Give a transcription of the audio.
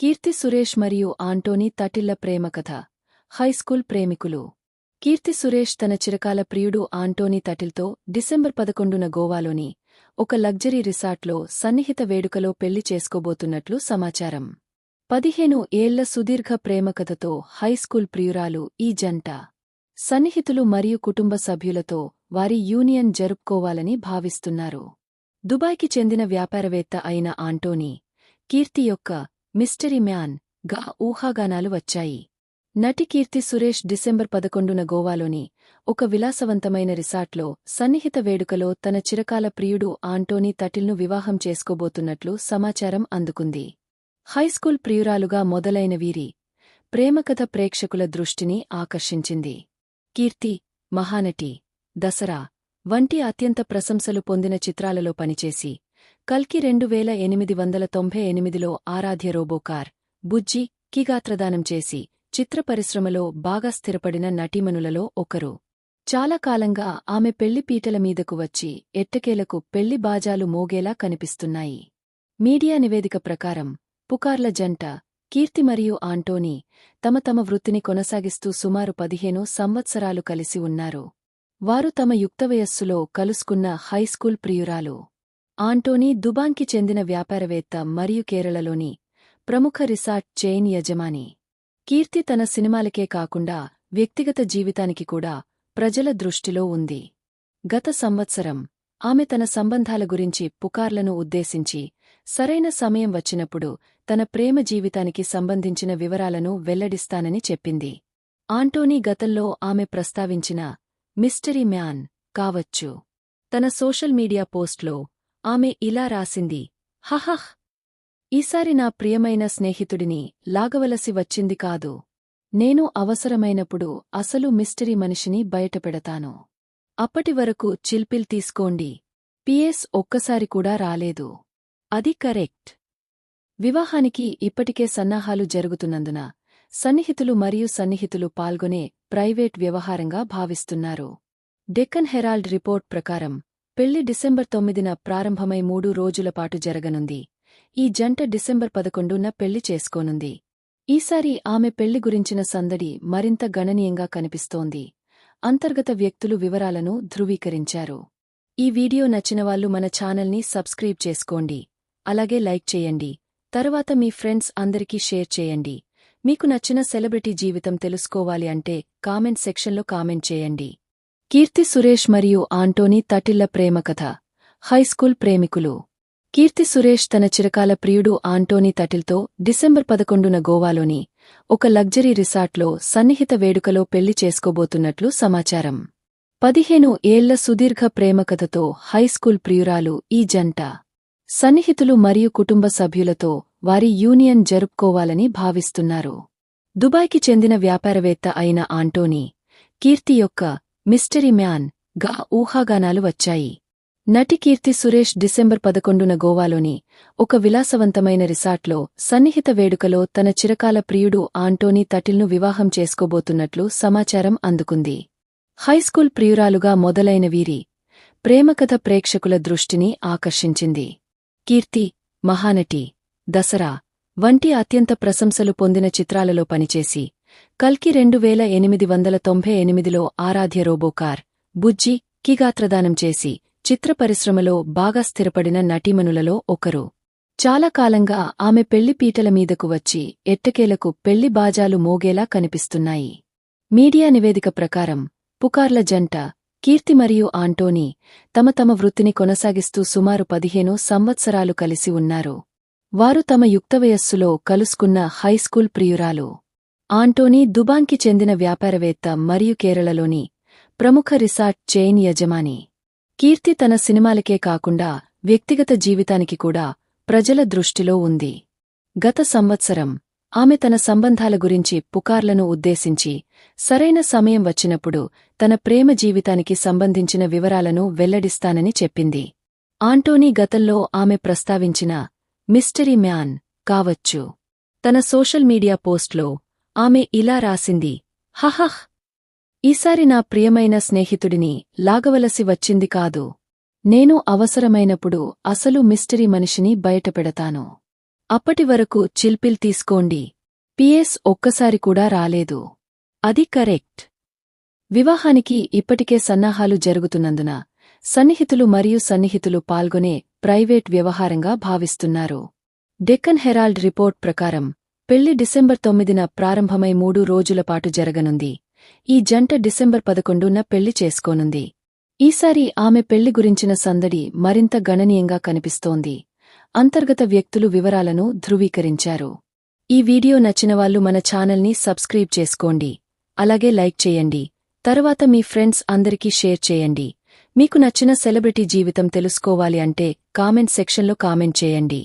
కీర్తి సురేష్ మరియు Antony తటిళ్ళ ప్రేమకథ high school ప్రేమికులు. కీర్తి సురేష్ తన చిరకాల ప్రియుడు ఆంటోనీ తటిల్తో డిసెంబర్ పదకొండున గోవాలోని ఒక లగ్జరీ రిసార్ట్లో సన్నిహిత వేడుకలో పెళ్ళి చేసుకోబోతున్నట్లు సమాచారం. పదిహేను ఏళ్ళ సుదీర్ఘ ప్రేమకథతో హైస్కూల్ ప్రియురాలు ఈ జంట. సన్నిహితులు మరియు కుటుంబ సభ్యులతో వారి యూనియన్ జరుపుకోవాలని భావిస్తున్నారు. దుబాయ్కి చెందిన వ్యాపారవేత్త అయిన ఆంటోనీ కీర్తి యొక్క మిస్టరీ మ్యాన్గా ఊహాగానాలు వచ్చాయి. నటి కీర్తి సురేష్ డిసెంబర్ పదకొండున గోవాలోని ఒక విలాసవంతమైన రిసార్ట్లో సన్నిహిత వేడుకలో తన చిరకాల ప్రియుడు ఆంటోనీ తటిల్ను వివాహం చేసుకోబోతున్నట్లు సమాచారం అందుకుంది. హైస్కూల్ ప్రియురాలుగా మొదలైన వీరి ప్రేమకథ ప్రేక్షకుల దృష్టిని ఆకర్షించింది. కీర్తి మహానటి దసరా వంటి అత్యంత ప్రశంసలు పొందిన చిత్రాలలో పనిచేసి కల్కి రెండు వేల ఎనిమిది వందల తొంభై ఎనిమిదిలో ఆరాధ్య రోబోకార్ బుజ్జి కిగాత్రదానం చేసి చిత్ర పరిశ్రమలో బాగా స్థిరపడిన నటీమణులలో ఒకరు. చాలా కాలంగా ఆమె పెళ్ళి పీటల మీదకు వచ్చి ఎట్టకేలకు పెళ్ళి బాజాలు మోగేలా కనిపిస్తున్నాయి. మీడియా నివేదిక ప్రకారం పుకార్ల జంట కీర్తి మరియు ఆంటోనీ తమ తమ వృత్తిని కొనసాగిస్తూ సుమారు పదిహేను సంవత్సరాలు కలిసి ఉన్నారు. వారు తమ యుక్తవయస్సులో కలుసుకున్న హైస్కూల్ ప్రియురాలు. ఆంటోనీ దుబాన్కి చెందిన వ్యాపారవేత్త మరియు కేరళలోని ప్రముఖ రిసార్ట్ చైన్ యజమాని. కీర్తి తన సినిమాలకే కాకుండా వ్యక్తిగత జీవితానికి కూడా ప్రజల దృష్టిలో ఉంది. గత సంవత్సరం ఆమె తన సంబంధాల గురించి పుకార్లను ఉద్దేశించి సరైన సమయం వచ్చినప్పుడు తన ప్రేమ జీవితానికి సంబంధించిన వివరాలను వెల్లడిస్తానని చెప్పింది. ఆంటోనీ గతంలో ఆమె ప్రస్తావించిన మిస్టరీ మ్యాన్ కావచ్చు. తన సోషల్ మీడియా పోస్ట్లో ఆమె ఇలా రాసింది హహహ్! ఈసారి నా ప్రియమైన స్నేహితుడిని లాగవలసి వచ్చింది కాదు. నేను అవసరమైనప్పుడు అసలు మిస్టరీ మనిషిని బయటపెడతాను అప్పటివరకు చిల్పిల్ తీసుకోండి. పిఎస్ ఒక్కసారి కూడా రాలేదు. అది కరెక్ట్. వివాహానికి ఇప్పటికే సన్నాహాలు జరుగుతున్నందున సన్నిహితులు మరియు సన్నిహితులు పాల్గొనే ప్రైవేట్ వ్యవహారంగా భావిస్తున్నారు. డెక్కన్ హెరాల్డ్ రిపోర్ట్ ప్రకారం పెళ్ళి డిసెంబర్ తొమ్మిదిన ప్రారంభమై మూడు రోజులపాటు జరగనుంది. ఈ జంట డిసెంబర్ పదకొండున పెళ్ళి చేసుకోనుంది. ఈసారి ఆమె పెళ్ళి గురించిన సందడి మరింత గణనీయంగా కనిపిస్తోంది. అంతర్గత వ్యక్తులు వివరాలను ధృవీకరించారు. ఈ వీడియో నచ్చినవాళ్ళు మన ఛానల్ని సబ్స్క్రైబ్ చేసుకోండి. అలాగే లైక్ చేయండి. తరువాత మీ ఫ్రెండ్స్ అందరికీ షేర్ చేయండి. మీకు నచ్చిన సెలబ్రిటీ జీవితం తెలుసుకోవాలి అంటే కామెంట్ సెక్షన్లో కామెంట్ చేయండి. కీర్తి సురేష్ మరియు ఆంటోనీ తటిళ్ళ ప్రేమకథ హైస్కూల్ ప్రేమికులు. కీర్తి సురేష్ తన చిరకాల ప్రియుడు ఆంటోనీ తటిల్తో డిసెంబర్ పదకొండున గోవాలోని ఒక లగ్జరీ రిసార్ట్లో సన్నిహిత వేడుకలో పెళ్ళి చేసుకోబోతున్నట్లు సమాచారం. పదిహేను ఏళ్ళ సుదీర్ఘ ప్రేమకథతో హైస్కూల్ ప్రియురాలు ఈ జంట. సన్నిహితులు మరియు కుటుంబ సభ్యులతో వారి యూనియన్ జరుపుకోవాలని భావిస్తున్నారు. దుబాయ్కి చెందిన వ్యాపారవేత్త అయిన ఆంటోనీ కీర్తి యొక్క మిస్టరీ మ్యాన్గా ఊహాగానాలు వచ్చాయి. నటి కీర్తి సురేష్ డిసెంబర్ పదకొండున గోవాలోని ఒక విలాసవంతమైన రిసార్ట్లో సన్నిహిత వేడుకలో తన చిరకాల ప్రియుడు ఆంటోనీ తటిల్ను వివాహం చేసుకోబోతున్నట్లు సమాచారం అందుకుంది. హైస్కూల్ ప్రియురాలుగా మొదలైన వీరి ప్రేమకథ ప్రేక్షకుల దృష్టిని ఆకర్షించింది. కీర్తి మహానటి దసరా వంటి అత్యంత ప్రశంసలు పొందిన చిత్రాలలో పనిచేసి కల్కి రెండు వేల ఎనిమిది వందల తొంభై ఎనిమిదిలో ఆరాధ్య రోబోకార్ బుజ్జి కిగాత్రదానం చేసి చిత్ర పరిశ్రమలో బాగా స్థిరపడిన నటీమణులలో ఒకరు. చాలా కాలంగా ఆమె పెళ్ళి పీటల మీదకు వచ్చి ఎట్టకేలకు పెళ్ళి బాజాలు మోగేలా కనిపిస్తున్నాయి. మీడియా నివేదిక ప్రకారం పుకార్ల జంట కీర్తి మరియు ఆంటోనీ తమ తమ వృత్తిని కొనసాగిస్తూ సుమారు పదిహేను సంవత్సరాలు కలిసి ఉన్నారు. వారు తమ యుక్తవయస్సులో కలుసుకున్న హైస్కూల్ ప్రియురాలు. ఆంటోనీ దుబాన్కి చెందిన వ్యాపారవేత్త మరియు కేరళలోని ప్రముఖ రిసార్ట్ చైన్ యజమాని. కీర్తి తన సినిమాలకే కాకుండా వ్యక్తిగత జీవితానికి కూడా ప్రజల దృష్టిలో ఉంది. గత సంవత్సరం ఆమె తన సంబంధాల గురించి పుకార్లను ఉద్దేశించి సరైన సమయం వచ్చినప్పుడు తన ప్రేమ జీవితానికి సంబంధించిన వివరాలను వెల్లడిస్తానని చెప్పింది. ఆంటోనీ గతంలో ఆమె ప్రస్తావించిన మిస్టరీ మ్యాన్ కావచ్చు. తన సోషల్ మీడియా పోస్ట్లో ఆమె ఇలా రాసింది హహహ్! ఈసారి నా ప్రియమైన స్నేహితుడిని లాగవలసి వచ్చింది కాదు. నేను అవసరమైనప్పుడు అసలు మిస్టరీ మనిషిని బయటపెడతాను. అప్పటి వరకు చిల్పిల్ తీసుకోండి. పిఎస్ ఒక్కసారి కూడా రాలేదు. అది కరెక్ట్. వివాహానికి ఇప్పటికే సన్నాహాలు జరుగుతున్నందున సన్నిహితులు మరియు సన్నిహితులు పాల్గొనే ప్రైవేట్ వ్యవహారంగా భావిస్తున్నారు. డెక్కన్ హెరాల్డ్ రిపోర్ట్ ప్రకారం పెళ్ళి డిసెంబర్ తొమ్మిదిన ప్రారంభమై మూడు రోజులపాటు జరగనుంది. ఈ జంట డిసెంబర్ పదకొండున పెళ్ళి చేసుకోనుంది. ఈసారి ఆమె పెళ్ళి గురించిన సందడి మరింత గణనీయంగా కనిపిస్తోంది. అంతర్గత వ్యక్తులు వివరాలను ధృవీకరించారు. ఈ వీడియో నచ్చినవాళ్ళు మన ఛానల్ని సబ్స్క్రైబ్ చేసుకోండి. అలాగే లైక్ చేయండి. తరువాత మీ ఫ్రెండ్స్ అందరికీ షేర్ చేయండి. మీకు నచ్చిన సెలబ్రిటీ జీవితం తెలుసుకోవాలి అంటే కామెంట్ సెక్షన్లో కామెంట్ చేయండి.